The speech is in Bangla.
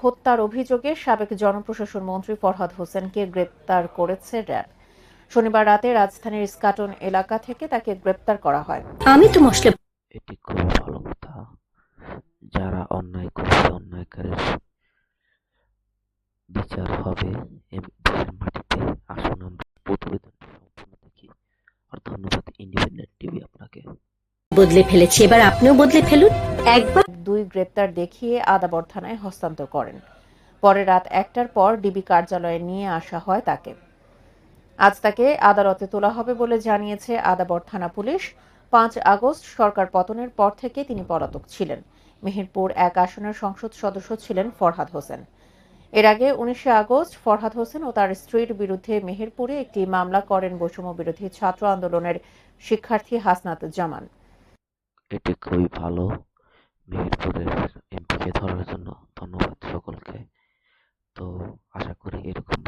হত্যার অভিযোগে সাবেক জনপ্রশাসন মন্ত্রী ফরহাদ হোসেনকে গ্রেপ্তার করেছে র্যাব। শনিবার রাতে রাজধানীর ইস্কাটন এলাকা থেকে তাকে গ্রেপ্তার করা হয়। আমি তো মশলা এটি খুবই ভালো কথা। যারা অন্যায় করছে অন্যায়কারীর বিচার হবে দেশের মাটিতে আসুন আমরা। প্রতিবেদনটি সম্পূর্ণ দেখি। আর ধন্যবাদ ইন্ডিপেন্ডেন্ট টিভি আপনাকে। বদলে ফেলেছি। এবার আপনিও বদলে ফেলুন। একবার দুই গ্রেপ্তার দেখিয়ে আদাবর থানায় হস্তান্তর করেন। পরে রাত একটার পর ডিবি কার্যালয়ে নিয়ে আসা হয় তাকে। আজ তাকে আদালতে তোলা হবে বলে জানিয়েছে আদাবর থানা পুলিশ। পাঁচ আগস্ট সরকার পতনের পর থেকে তিনি পলাতক ছিলেন। মেহেরপুর এক আসনের সংসদ সদস্য ছিলেন ফরহাদ হোসেন। এর আগে উনিশে আগস্ট ফরহাদ হোসেন ও তার স্ত্রীর বিরুদ্ধে মেহেরপুরে একটি মামলা করেন বৈষম্য বিরোধী ছাত্র আন্দোলনের শিক্ষার্থী হাসনাত জামান। এটি খুবই ভালো। মেহেরপুরের এমপিকে ধরার জন্য ধন্যবাদ সকলকে। তো আশা করি এরকম